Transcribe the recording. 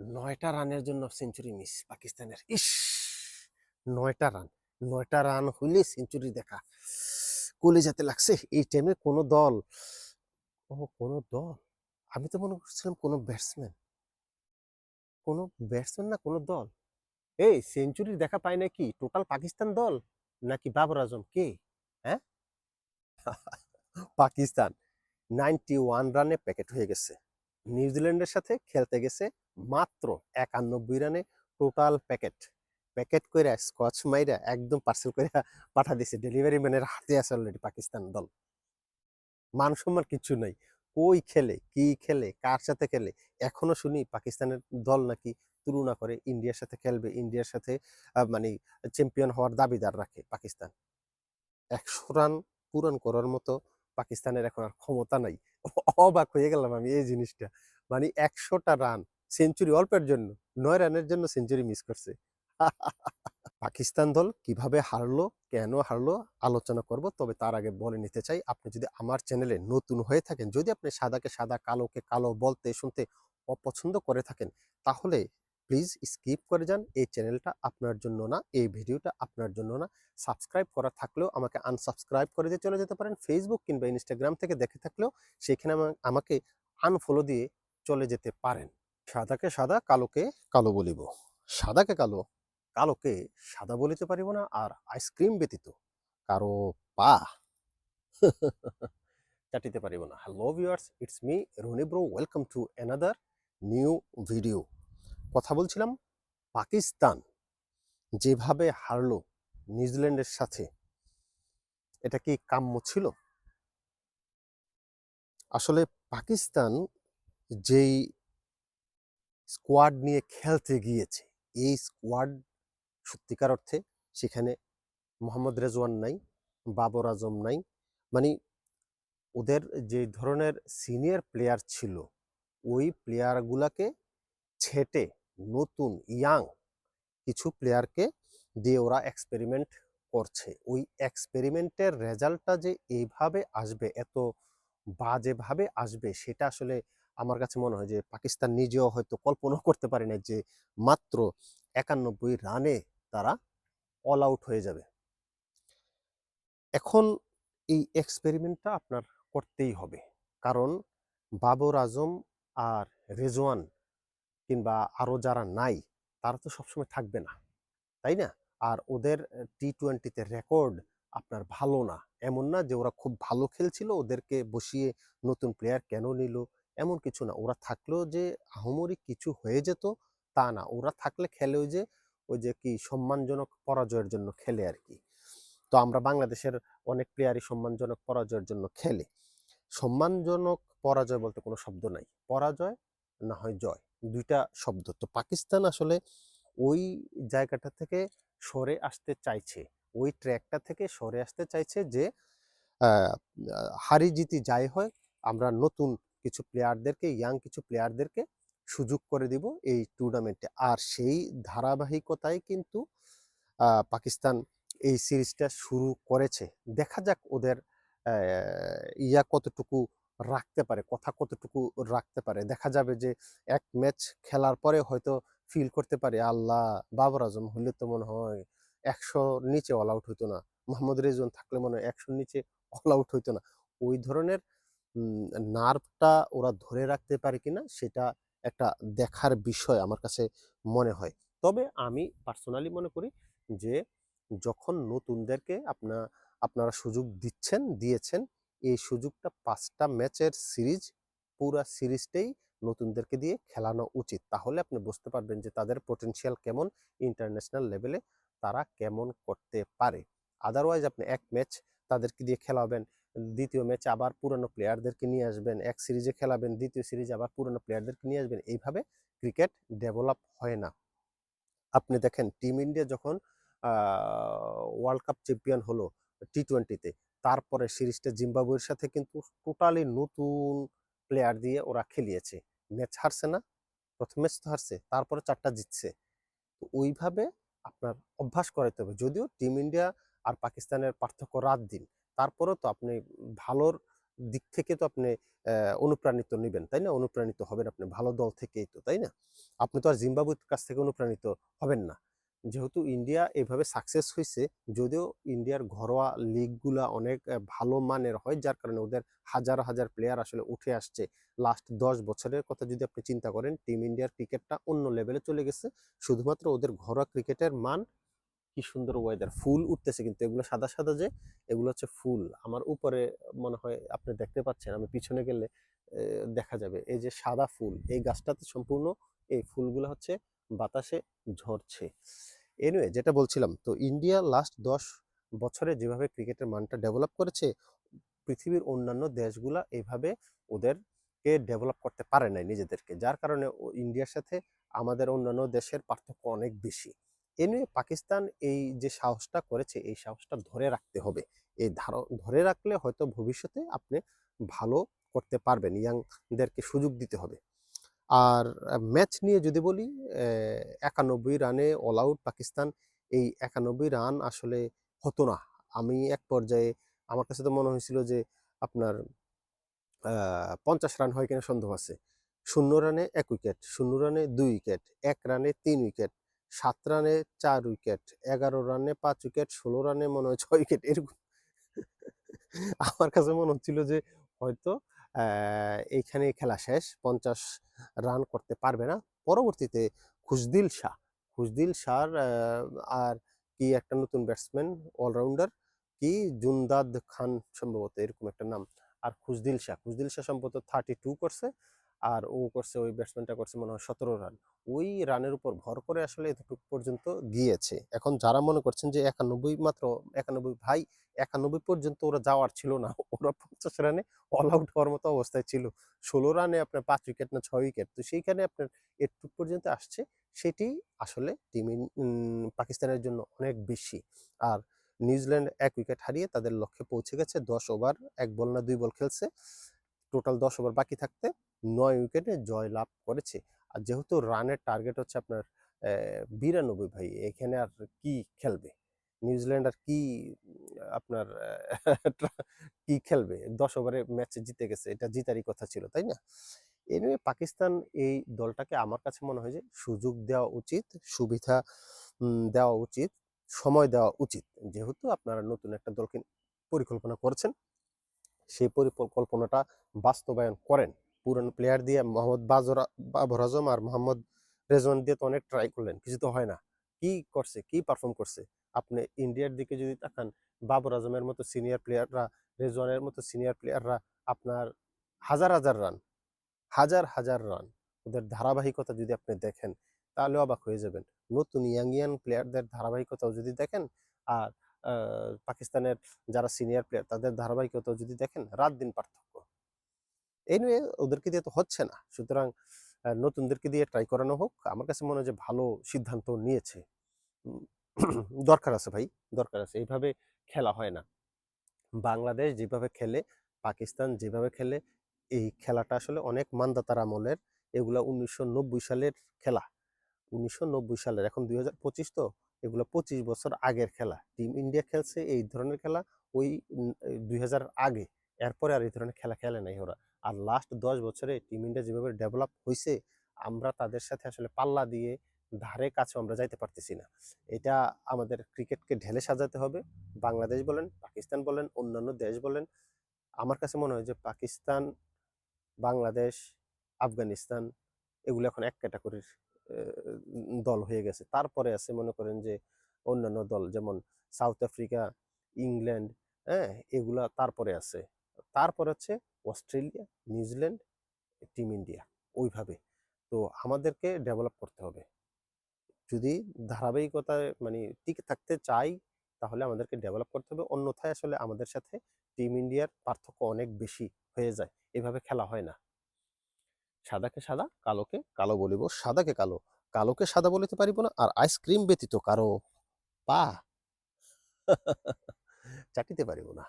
নয়টা রানের জন্য সেঞ্চুরি মিস পাকিস্তানের। ইস, নয়টা রান। নয়টা রান হইলে সেঞ্চুরি দেখা। কলিজাতে লাগছে এই টাইমে কোনো দল, ও কোনো দল? আমি তো মনে করছিলাম কোনো ব্যাটসম্যান কোনো ব্যাটসম্যান না, কোনো দল? এই সেঞ্চুরি দেখা পায় নাকি? টোটাল পাকিস্তান দল? নাকি বাবর আজম? কে? হ্যাঁ? পাকিস্তান। নাইনটি ওয়ান রানে প্যাকেট হয়ে গেছে। নিউজিল্যান্ডের সাথে খেলতে গেছে মাত্র একানব্বই রানে টোটাল প্যাকেট। প্যাকেট কইরা, স্কচ মাইরা একদম পার্সেল কইরা পাঠা দিছে। ডেলিভারি ম্যানের হাতে আছে অলরেডি পাকিস্তান দল। মান সম্মান কিছু নাই। কই খেলে, কি খেলে, কার সাথে খেলে? এখনও শুনি পাকিস্তানের দল নাকি তুলনা করে ইন্ডিয়ার সাথে খেলবে, ইন্ডিয়ার সাথে মানে চ্যাম্পিয়ন হওয়ার দাবিদার রাখে পাকিস্তান। একশো রান পূরণ করার মতো পাকিস্তানের এখন আর ক্ষমতা নাই। অবাক হয়ে গেলাম আমি এই জিনিসটা। মানে একশোটা রান সেঞ্চুরি অল্পের জন্য, নয় রানের জন্য সেঞ্চুরি মিস করছে। পাকিস্তান দল কীভাবে হারলো, কেন হারলো, আলোচনা করব, তবে তার আগে বলে নিতে চাই, আপনি যদি আমার চ্যানেলে নতুন হয়ে থাকেন, যদি আপনি সাদাকে সাদা, কালোকে কালো বলতে, শুনতে অপছন্দ করে থাকেন, তাহলে প্লিজ স্কিপ করে যান, এই চ্যানেলটা আপনার জন্য না, এই ভিডিওটা আপনার জন্য না। সাবস্ক্রাইব করা থাকলেও আমাকে আনসাবস্ক্রাইব করে দিয়ে চলে যেতে পারেন। ফেসবুক কিংবা ইনস্টাগ্রাম থেকে দেখে থাকলেও সেখানে আমা- আমাকে আনফলো দিয়ে চলে যেতে পারেন। সাদাকে সাদা, কালোকে কালো বলিব। সাদাকে কালো, কালোকে সাদা বলিতে পারিব না আর আইসক্রিম ব্যতীত কারও পা চাটিতে পারিব না। Hello viewers it's me Rony bro welcome to another new video কথা বলছিলাম পাকিস্তান যেভাবে হারলো নিউজিল্যান্ডের সাথে, এটা কি কাম্য ছিল? আসলে পাকিস্তান যেই স্কোয়াড নিয়ে খেলতে গিয়েছে, এই স্কোয়াড সত্যিকার অর্থে সেখানে মোহাম্মদ রেজওয়ান নাই, বাবর আজম নাই মানে ওদের যে ধরনের সিনিয়র প্লেয়ার ছিল, ওই প্লেয়ারগুলাকে ছেটে নতুন ইয়াং কিছু প্লেয়ারকে দিয়ে ওরা এক্সপেরিমেন্ট করছে। ওই এক্সপেরিমেন্টের রেজাল্টটা যে এইভাবে আসবে, এত বাজেভাবে আসবে, সেটা আসলে আমার কাছে মনে হয় যে পাকিস্তান নিজেও হয়তো কল্পনা করতে পারে না যে মাত্র একানব্বই রানে তারা অল আউট হয়ে যাবে। এখন এই এক্সপেরিমেন্টটা আপনার করতেই হবে। কারণ বাবর আজম আর রেজওয়ান কিংবা আরও যারা নাই, তারা তো সবসময় থাকবে না। তাই না? আর ওদের টি টোয়েন্টিতে রেকর্ড আপনার ভালো না। এমন না যে ওরা খুব ভালো খেলছিল, ওদেরকে বসিয়ে নতুন প্লেয়ার কেন নিল? এমন কিছু না। ওরা থাকলেও যে আহমরি কিছু হয়ে যেত, তা না। ওরা থাকলে খেলে ওই যে ওই যে কি সম্মানজনক পরাজয়ের জন্য খেলে আর কি। তো আমরা বাংলাদেশের অনেক প্লেয়ারই সম্মানজনক পরাজয়ের জন্য খেলে। সম্মানজনক পরাজয় বলতে কোনো শব্দ নাই। পরাজয় না হয় জয়। দুইটা শব্দ। তো পাকিস্তান আসলে ওই জায়গাটা থেকে সরে আসতে চাইছে। ওই ট্র্যাকটা থেকে সরে আসতে চাইছে যে হারি জিতি যাই হয়, আমরা নতুন কিছু প্লেয়ারদেরকে ইয়াং কিছু প্লেয়ারদেরকে সুযোগ করে দিব এই টুর্নামেন্টে আর সেই ধারাবাহিকতায় কিন্তু পাকিস্তান এই সিরিজটা শুরু করেছে। দেখা যাক ওদের ইয়া কতটুকু রাখতে পারে, কথা কতটুকু রাখতে পারে। দেখা যাবে যে এক ম্যাচ খেলার পরে হয়তো ফিল করতে পারে, আল্লাহ, বাবর আজম হলে তো মনে হয় একশো নিচে অল আউট হইতো না। মোহাম্মদ রেজওয়ান থাকলে মনে হয় একশোর নিচে অল আউট হইতো না। ওই ধরনের নার্ভটা ওরা ধরে রাখতে পারে কিনা, সেটা একটা দেখার বিষয় আমার কাছে মনে হয়। তবে আমি পার্সোনালি মনে করি যে, যখন নতুনদেরকে আপনা, আপনারা সুযোগ দিচ্ছেন, দিয়েছেন এই সুযোগটা পাঁচটা ম্যাচের সিরিজ, পুরা সিরিজটাই নতুনদেরকে দিয়ে খেলানো উচিত। তাহলে আপনি বুঝতে পারবেন যে তাদের পোটেনশিয়াল কেমন ইন্টারন্যাশনাল লেভেলে তারা কেমন করতে পারে। আদারওয়াইজ আপনি এক ম্যাচ তাদেরকে দিয়ে খেলাবেন, দ্বিতীয় ম্যাচে আবার পুরনো প্লেয়ারদেরকে নিয়ে আসবেন, এক সিরিজে খেলাবেন, দ্বিতীয় সিরিজে আবার পুরনো প্লেয়ারদেরকে নিয়ে আসবেন, এইভাবে ক্রিকেট ডেভেলপ হয় না। আপনি দেখেন টিম ইন্ডিয়া যখন ওয়ার্ল্ড কাপ চ্যাম্পিয়ন হলো টি টোয়েন্টিতে তারপরে সিরিজটা জিম্বাবুয়ের সাথে কিন্তু টোটালি নতুন প্লেয়ার দিয়ে ওরা খেলিয়েছে। ম্যাচ হারছে না, প্রথম ম্যাচ তো হারছে, তারপরে চারটা জিতছে। তো ওইভাবে আপনার অভ্যাস করাইতে হবে। যদিও টিম ইন্ডিয়া আর পাকিস্তানের পার্থক্য রাত দিন, তারপরেও তো আপনি ভালোর দিক থেকে তো আপনি অনুপ্রাণিত নেবেন, তাই না? অনুপ্রাণিত হবেন আপনি, ভালো দল থেকেই তো, তাই না? আপনি তো আর জিম্বাবুয়ের কাছ থেকে অনুপ্রাণিত হবেন না। যেহেতু ইন্ডিয়া এভাবে সাকসেস হয়েছে যদিও ইন্ডিয়ার ঘরোয়া লিগগুলা অনেক ভালো মানের হয়, যার কারণে ওদের হাজার হাজার প্লেয়ার আসলে উঠে আসছে। লাস্ট দশ বছরের কথা যদি আপনি চিন্তা করেন টিম ইন্ডিয়ার ক্রিকেটটা অন্য লেভেলে চলে গেছে। শুধুমাত্র ওদের ঘরোয়া ক্রিকেটের মান, কি সুন্দর ওয়েদার ফুল উঠতেছে কিন্তু, এগুলো সাদা সাদা যে, এগুলো হচ্ছে ফুল। আমার উপরে মনে হয় আপনি দেখতে পাচ্ছেন, আমি পিছনে গেলে দেখা যাবে। এই যে সাদা ফুল, এই গাছটাতে সম্পূর্ণ এই ফুলগুলো হচ্ছে বাতাসে ঝরছে। এনিওয়ে যেটা বলছিলাম, তো ইন্ডিয়া লাস্ট দশ বছরে যেভাবে ক্রিকেটের মানটা ডেভেলপ করেছে, পৃথিবীর অন্যান্য দেশগুলা এইভাবে ওদেরকে ডেভেলপ করতে পারে নাই নিজেদেরকে। যার কারণে ইন্ডিয়ার সাথে আমাদের অন্যান্য দেশের পার্থক্য অনেক বেশি। এনিওয়ে পাকিস্তান এই যে সাহসটা করেছে, এই সাহসটা ধরে রাখতে হবে। এই ধরে রাখলে হয়তো ভবিষ্যতে আপনি ভালো করতে পারবেন ইয়াংদেরকে সুযোগ দিতে হবে। আর ম্যাচ নিয়ে যদি বলি একানব্বই রানে অল আউট পাকিস্তান, এই একানব্বই রান আসলে হতো না। আমি এক পর্যায়ে, আমার কাছে তো মনে হয়েছিল যে আপনার পঞ্চাশ রান হয় কিনা সন্দেহ আছে। শূন্য রানে এক উইকেট, শূন্য রানে দুই উইকেট, এক রানে তিন উইকেট, সাত রানে চার উইকেট, এগারো রানে পাঁচ উইকেট, ষোলো রানে মনে হয় ছয় উইকেট, এরকম। আমার কাছে মনে হচ্ছিল যে হয়তো এইখানে খেলা শেষ, পঞ্চাশ রান করতে পারবে না। পরবর্তীতে খুশদিল শাহ, খুশদিল শাহর আর কি একটা নতুন ব্যাটসম্যান অলরাউন্ডার কি? জুনদাদ খান সম্ভবত এরকম একটা নাম। আর খুজদিল শাহ, খুশদিল শাহ সম্ভবত থার্টি টু করছে। আর ও করছে, ওই ব্যাটসম্যানটা করছে মনে হয় সতেরো রান ওই রানের উপর ভর করে আসলে এতটুকু পর্যন্ত গিয়েছে। এখন যারা মনে করছেন যে একানব্বই মাত্র, একানব্বই ভাই, একানব্বই পর্যন্ত ওরা যাওয়ার ছিল না, ওরা পঞ্চাশ রানে অল আউট হওয়ার মতো অবস্থায় ছিল। ষোলো রানে আপনার পাঁচ উইকেট না ছয় উইকেট তো সেইখানে আপনার এটুকু পর্যন্ত আসছে, সেটি আসলে টিম পাকিস্তানের জন্য অনেক বেশি। আর নিউজিল্যান্ড এক উইকেট হারিয়ে তাদের লক্ষ্যে পৌঁছে গেছে, দশ ওভার এক বল না দুই বল খেলছে। টোটাল দশ ওভার বাকি থাকতে নয় উইকেটে জয় লাভ করেছে। আর যেহেতু রানের টার্গেট হচ্ছে আপনার বিরানব্বই ভাই, এখানে আর কি খেলবে? নিউজিল্যান্ড আর কি, আপনার কি খেলবে? দশ ওভারে ম্যাচে জিতে গেছে, এটা জিতারই কথা ছিল, তাই না? এনিওয়ে পাকিস্তান এই দলটাকে আমার কাছে মনে হয় যে সুযোগ দেওয়া উচিত, সুবিধা দেওয়া উচিত, সময় দেওয়া উচিত। যেহেতু আপনারা নতুন একটা দলকে পরিকল্পনা করেছেন, সেই পরিকল্পনাটা বাস্তবায়ন করেন। পুরানো প্লেয়ার দিয়ে মোহাম্মদ বাজরা, বাবর আজম আর মোহাম্মদ রেজওয়ান দিয়ে তো অনেক ট্রাই করলেন, কিছু তো হয় না। কি করছে, কি পারফর্ম করছে? আপনি ইন্ডিয়ার দিকে যদি তাকান, বাবর আজমের মতো সিনিয়র প্লেয়াররা রেজওয়ানের মতো সিনিয়র প্লেয়াররা আপনার হাজার হাজার রান হাজার হাজার রান ওদের ধারাবাহিকতা যদি আপনি দেখেন, তাহলে অবাক হয়ে যাবেন। নতুন ইয়াং ইয়াং প্লেয়ারদের ধারাবাহিকতাও যদি দেখেন, আর পাকিস্তানের যারা সিনিয়র প্লেয়ার তাদের ধারাবাহিকতাও যদি দেখেন, রাত দিন পার্থক্য। এই নিয়ে ওদেরকে দিয়ে তো হচ্ছে না। সুতরাং নতুনদেরকে দিয়ে ট্রাই করানো হোক। আমার কাছে মনে হয় যে ভালো সিদ্ধান্ত নিয়েছে। দরকার আছে ভাই, দরকার আছে। এইভাবে খেলা হয় না। বাংলাদেশ যেভাবে খেলে, পাকিস্তান যেভাবে খেলে, এই খেলাটা আসলে অনেক মান্দাতার আমলের। এগুলা উনিশশো সালের খেলা। উনিশশো নব্বই সালের, এখন দুই হাজার পঁচিশ তো, এগুলো পঁচিশ বছর আগের খেলা। টিম ইন্ডিয়া খেলছে, এই ধরনের খেলা। ওই দুই হাজার আগে। এরপরে আর এই ধরনের খেলা খেলে নাই ওরা। আর লাস্ট দশ বছরে টিম ইন্ডিয়া যেভাবে ডেভেলপ হয়েছে আমরা তাদের সাথে আসলে পাল্লা দিয়ে ধারে কাছে আমরা যাইতে পারতেছি না। এটা আমাদের ক্রিকেটকে ঢেলে সাজাতে হবে। বাংলাদেশ বলেন, পাকিস্তান বলেন, অন্যান্য দেশ বলেন, আমার কাছে মনে হয় যে পাকিস্তান, বাংলাদেশ, আফগানিস্তান এগুলো এখন এক ক্যাটাগরির দল হয়ে গেছে। তারপরে আছে মনে করেন যে অন্যান্য দল যেমন সাউথ আফ্রিকা ইংল্যান্ড হ্যাঁ এগুলা তারপরে আছে। তারপর হচ্ছে অস্ট্রেলিয়া, নিউজিল্যান্ড, টিম ইন্ডিয়া ওইভাবে। তো আমাদেরকে ডেভেলপ করতে হবে। যদি ধারাবাহিকতায় মানে টিকে থাকতে চাই, তাহলে আমাদেরকে ডেভেলপ করতে হবে। অন্যথায় আসলে আমাদের সাথে টিম ইন্ডিয়ার পার্থক্য অনেক বেশি হয়ে যায়। এভাবে খেলা হয় না। সাদাকে সাদা, কালোকে কালো বলিব। সাদাকে কালো, কালোকে সাদা বলিতে পারিব না। আর আইসক্রিম ব্যতীত কারও পা চাটিতে পারিব না।